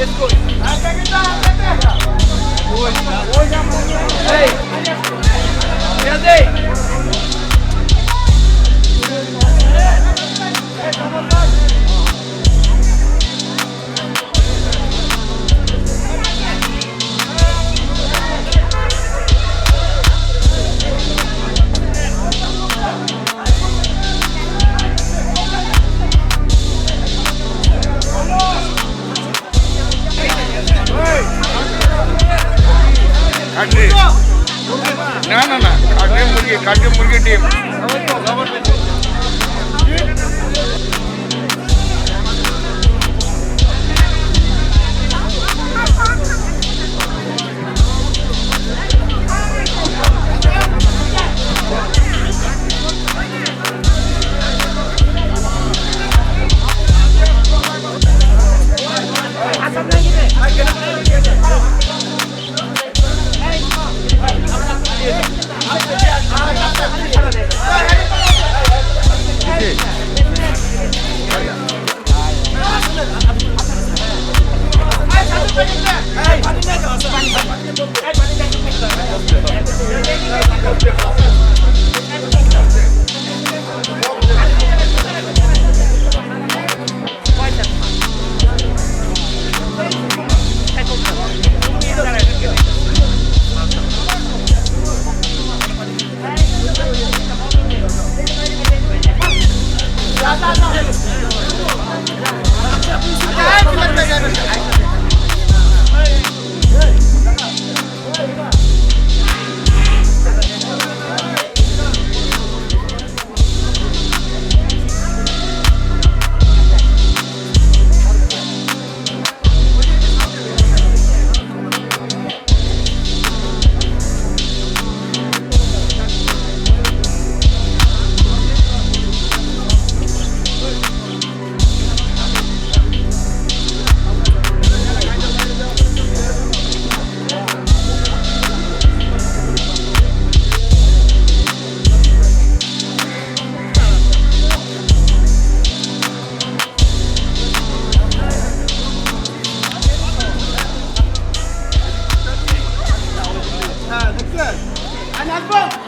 చేసుకోండి. কাটলি না না না কাটলে মুরগি কাটলে মুরগি ডিম Come on.